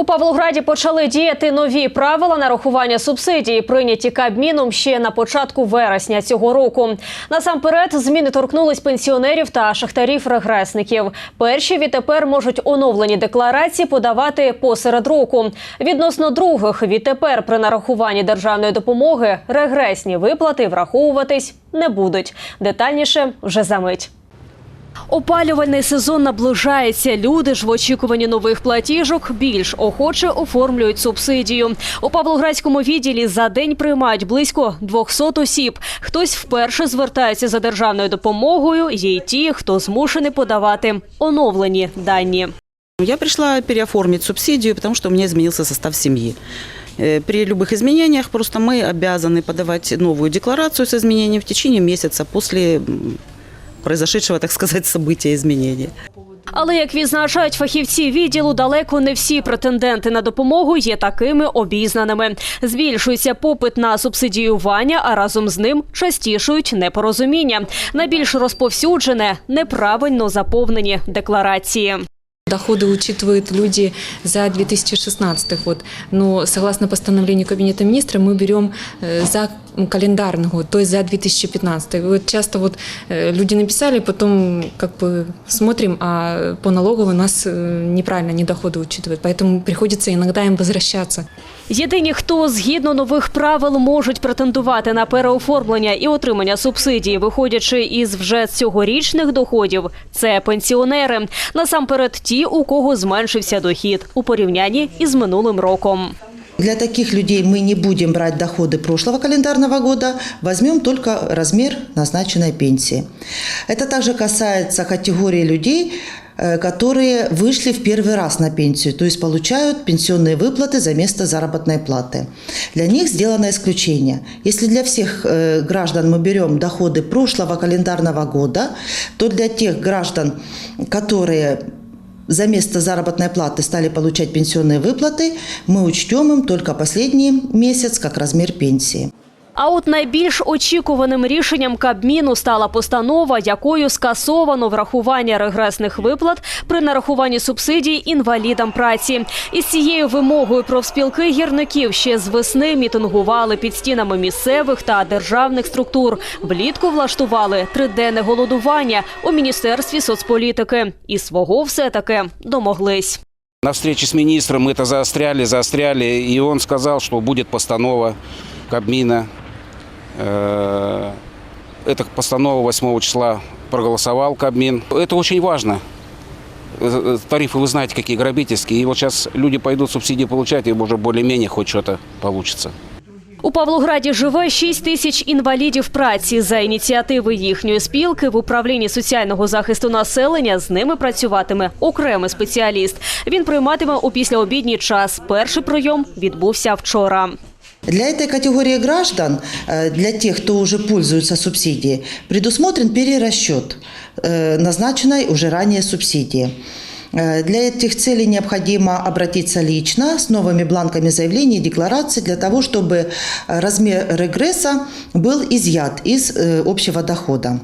У Павлограді почали діяти нові правила нарахування субсидій, прийняті Кабміном ще на початку вересня цього року. Насамперед, зміни торкнулись пенсіонерів та шахтарів-регресників. Перші відтепер можуть оновлені декларації подавати посеред року. Відносно других, відтепер при нарахуванні державної допомоги регресні виплати враховуватись не будуть. Детальніше вже за мить. Опалювальний сезон наближається. Люди ж в очікуванні нових платіжок більш охоче оформлюють субсидію. У Павлоградському відділі за день приймають близько 200 осіб. Хтось вперше звертається за державною допомогою. Є й ті, хто змушений подавати оновлені дані. Я пришла переоформить субсидию, потому что у меня изменился состав семьи. Э, При любых изменениях просто мы обязаны подавать новую декларацию с изменением в течение месяца после м, произошедшего, так сказать, события изменения. Але як відзначають фахівці відділу, далеко не всі претенденти на допомогу є такими обізнаними. Збільшується попит на субсидіювання, а разом з ним частішують непорозуміння. Найбільш розповсюджене неправильно заповнені декларації. Доходы учитывают люди за 2016 год, но согласно постановлению Кабинета министров мы берем э, за календарный год, то есть за 2015. И Вот часто вот э, люди написали, потом как бы смотрим, а по налоговой у нас э, неправильно они доходы учитывают, поэтому приходится иногда им возвращаться. Єдині, хто згідно нових правил можуть претендувати на переоформлення і отримання субсидій, виходячи із вже цьогорічних доходів, це пенсіонери. Насамперед, ті, у кого зменшився дохід у порівнянні із минулим роком. Для таких людей мы не будем брать доходы прошлого календарного года, возьмем только размер назначенной пенсии. Это также касается категории людей, э, которые вышли в первый раз на пенсию, то есть получают пенсионные выплаты за место заработной платы. Для них сделано исключение. Если для всех э, граждан мы берем доходы прошлого календарного года, то для тех граждан, которые за место заработной платы стали получать пенсионные выплаты, мы учтем им только последний месяц как размер пенсии. А от найбільш очікуваним рішенням Кабміну стала постанова, якою скасовано врахування регресних виплат при нарахуванні субсидій інвалідам праці. Із цією вимогою профспілки гірників ще з весни мітингували під стінами місцевих та державних структур. Влітку влаштували триденне голодування у міністерстві соцполітики і свого все таки домоглись. На встрече с министром мы это заостряли, заостряли, и он сказал, что будет постанова Кабмина. Э, Эта постанова 8 числа проголосовал Кабмин. Это очень важно. Э, Тарифы, вы знаете, какие грабительские. И вот сейчас люди пойдут субсидии получать, и уже более-менее хоть что-то получится. У Павлограді живе 6 тисяч інвалідів праці. За ініціативи їхньої спілки в управлінні соціального захисту населення з ними працюватиме окремий спеціаліст. Він прийматиме у післяобідній час. Перший прийом відбувся вчора. Для этой категории граждан, э, для тех, кто уже пользуется субсидией, предусмотрен перерасчет э, назначенной уже ранее субсидии. Э, Для этих целей необходимо обратиться лично с новыми бланками заявлений и деклараций для того, чтобы размер регресса был изъят из общего дохода.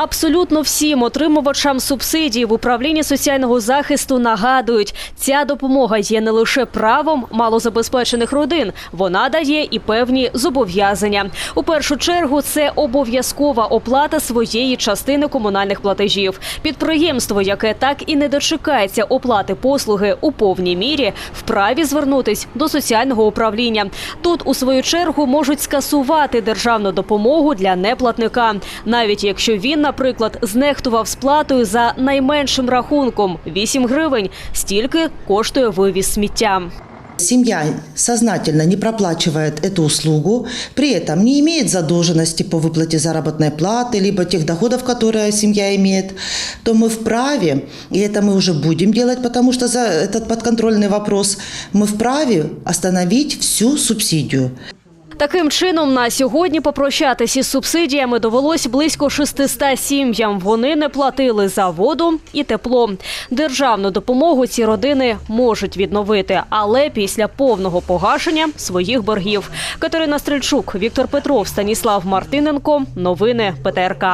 Абсолютно всім отримувачам субсидій в управлінні соціального захисту нагадують, ця допомога є не лише правом малозабезпечених родин, вона дає і певні зобов'язання. У першу чергу це обов'язкова оплата своєї частини комунальних платежів. Підприємство, яке так і не дочекається оплати послуги у повній мірі, вправі звернутись до соціального управління. Тут, у свою чергу, можуть скасувати державну допомогу для неплатника, навіть якщо він, наприклад, знехтував сплатою за найменшим рахунком 8 гривень. Стільки коштує вивіз сміття. Семья сознательно не проплачивает эту услугу, при этом не имеет задолженности по выплате заработной платы, либо тех доходов, которые семья имеет, то мы вправе, и это мы уже будем делать, потому что за этот подконтрольный вопрос, мы вправе остановить всю субсидию. Таким чином, на сьогодні попрощатись із субсидіями довелось близько 600 сім'ям. Вони не платили за воду і тепло. Державну допомогу ці родини можуть відновити, але після повного погашення своїх боргів. Катерина Стрельчук, Віктор Петров, Станіслав Мартиненко. Новини ПТРК.